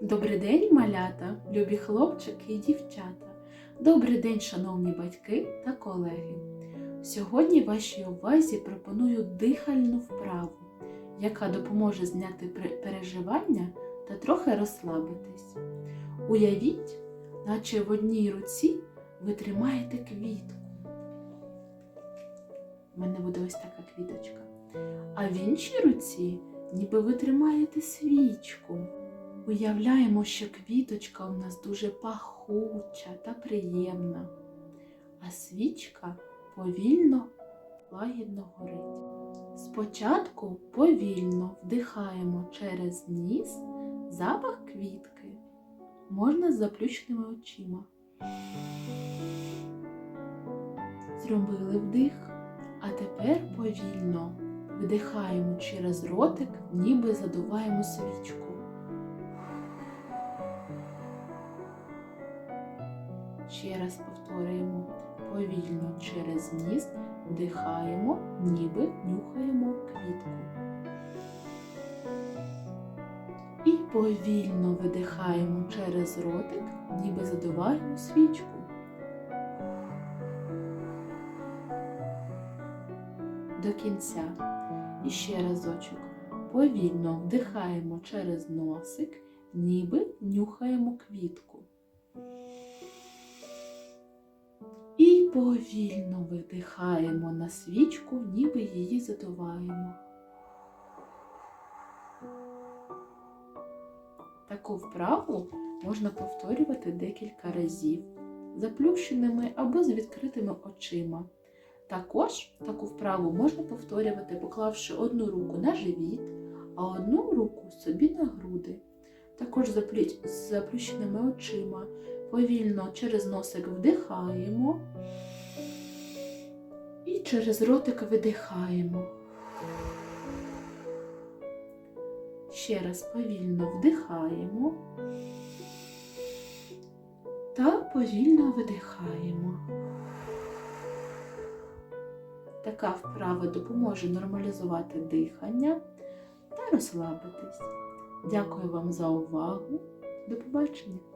Добрий день, малята, любі хлопчики і дівчата. Добрий день, шановні батьки та колеги. Сьогодні вашій увазі пропоную дихальну вправу, яка допоможе зняти переживання та трохи розслабитись. Уявіть, наче в одній руці ви тримаєте квітку. У мене буде ось така квіточка. А в іншій руці ніби ви тримаєте свічку. Уявляємо, що квіточка у нас дуже пахуча та приємна, а свічка повільно, лагідно горить. Спочатку повільно вдихаємо через ніс запах квітки. Можна з заплющеними очима. Зробили вдих, а тепер повільно вдихаємо через ротик, ніби задуваємо свічку. Ще раз повторюємо повільно через ніс вдихаємо, ніби нюхаємо квітку. І повільно видихаємо через ротик, ніби задуваємо свічку. До кінця. І ще разочок. Повільно вдихаємо через носик, ніби нюхаємо квітку. Повільно видихаємо на свічку, ніби її задуваємо. Таку вправу можна повторювати декілька разів, заплющеними або з відкритими очима. Також таку вправу можна повторювати, поклавши одну руку на живіт, а одну руку собі на груди. Також з заплющеними очима повільно через носик вдихаємо і через ротик видихаємо. Ще раз повільно вдихаємо та повільно видихаємо. Така вправа допоможе нормалізувати дихання та розслабитись. Дякую вам за увагу. До побачення!